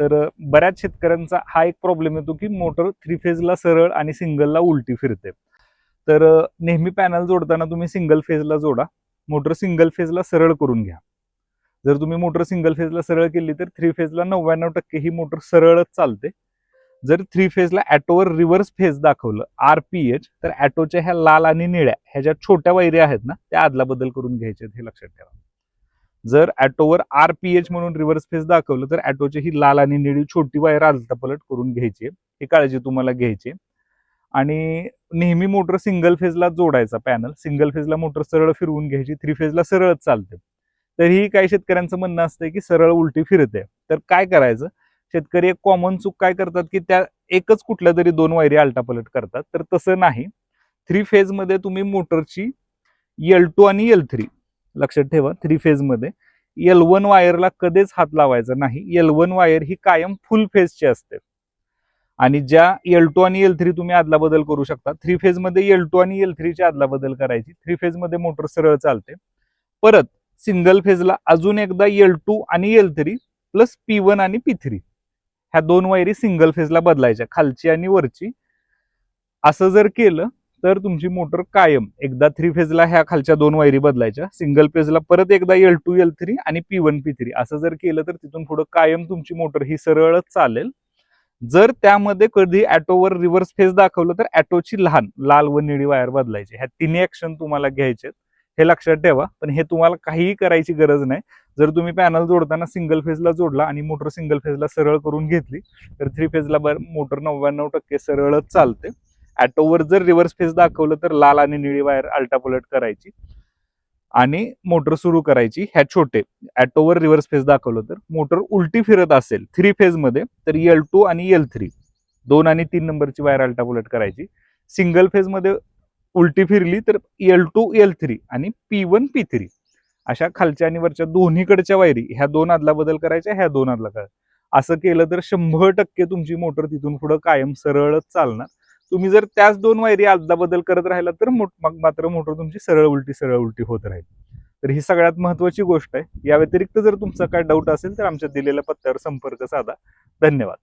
तर बऱ्याच शेतकऱ्यांचा हा एक प्रॉब्लेम येतो की मोटर थ्री फेजला सरळ आणि सिंगलला उलटी फिरते. तर नेहमी पॅनल जोडताना तुम्ही सिंगल फेजला जोडा. मोटर सिंगल फेजला सरळ करून घ्या. जर तुम्ही मोटर सिंगल फेजला सरळ केली तर थ्री फेजला नव्याण्णव टक्के ही मोटर सरळच चालते. जर थ्री फेजला ॲटोवर रिव्हर्स फेज दाखवलं आर पी एच तर ॲटोच्या ह्या लाल आणि निळ्या ह्या ज्या छोट्या वैऱ्या आहेत ना त्या आदला बदल करून घ्यायचे हे लक्षात ठेवा. जर ॲटोवर आर पी एच म्हणून रिव्हर्स फेज दाखवलं तर ॲटोची ही लाल आणि निळी छोटी वायर आलता पलट करून घ्यायची. ही काळजी तुम्हाला घ्यायची. आणि नेहमी मोटर सिंगल फेजला जोडायचा पॅनल सिंगल फेजला मोटर सरळ फिरवून घ्यायची. थ्री फेजला सरळच चालते. तरीही काही शेतकऱ्यांचं म्हणणं असतं की सरळ उलटी फिरते. तर काय करायचं? शेतकरी एक कॉमन चूक काय करतात की त्या एकच कुठल्या तरी दोन वायरी आलटापलट करतात. तर तसं नाही. थ्री फेजमध्ये तुम्ही मोटरची एल टू आणि एल थ्री लक्षात ठेवा थ्री फेजमध्ये. एल वन वायरला कधीच हात लावायचा नाही. एल वन वायर ही कायम फुल फेजची असते. आणि ज्या एल टू आणि एल थ्री तुम्ही आदला बदल करू शकता थ्री फेजमध्ये एल टू आणि एल थ्रीची आदला बदल करायची. थ्री फेजमध्ये मोटर सरळ चालते. परत सिंगल फेजला अजून एकदा एल टू आणि L three plus P one आणि पी थ्री ह्या दोन वायरी सिंगल फेजला बदलायच्या खालची आणि वरची. असं जर केलं तर तुमची मोटर कायम. एकदा थ्री फेजला ह्या खालच्या दोन वायरी बदलायच्या. सिंगल फेजला परत एकदा एल टू एल थ्री आणि पी वन पी थ्री असं जर केलं तर तिथून पुढे कायम तुमची मोटर ही सरळच चालेल. जर त्यामध्ये कधी ॲटोवर रिव्हर्स फेज दाखवलं तर ॲटोची लहान लाल व निळी वायर बदलायची. ह्या तिन्ही ऍक्शन तुम्हाला घ्यायचे हे लक्षात ठेवा. पण हे तुम्हाला काहीही करायची गरज नाही. जर तुम्ही पॅनल जोडताना सिंगल फेजला जोडला आणि मोटर सिंगल फेजला सरळ करून घेतली तर थ्री फेजला मोटर नव्याण्णव टक्के सरळच चालते. ॲटोवर जर रिव्हर्स फेस दाखवलं तर लाल आणि निळी वायर अल्टापलट करायची. आणि मोटर सुरू करायची. ह्या छोटे. ॲटोवर रिव्हर्स फेस दाखवलं तर मोटर उलटी फिरत असेल थ्री फेजमध्ये तर एल टू आणि एल थ्री दोन आणि तीन नंबरची वायर अल्टापलट करायची. सिंगल फेजमध्ये उलटी फिरली तर एल टू एल थ्री आणि पी वन पी थ्री अशा खालच्या आणि वरच्या दोन्हीकडच्या वायरी ह्या दोन आदला बदल करायच्या ह्या दोन आदला करायच्या. असं केलं तर शंभर टक्के तुमची मोटर तिथून पुढं कायम सरळच चालणार. तुम्ही जर त्याच दोन वायरी आदला बदल करत राहिला तर मग मात्र मोटर तुमची सरळ उलटी सरळ उलटी होत राहील. तर ही सगळ्यात महत्वाची गोष्ट आहे. या व्यतिरिक्त जर तुमचा काय डाऊट असेल तर आमच्या दिलेल्या पत्त्यावर संपर्क साधा. धन्यवाद.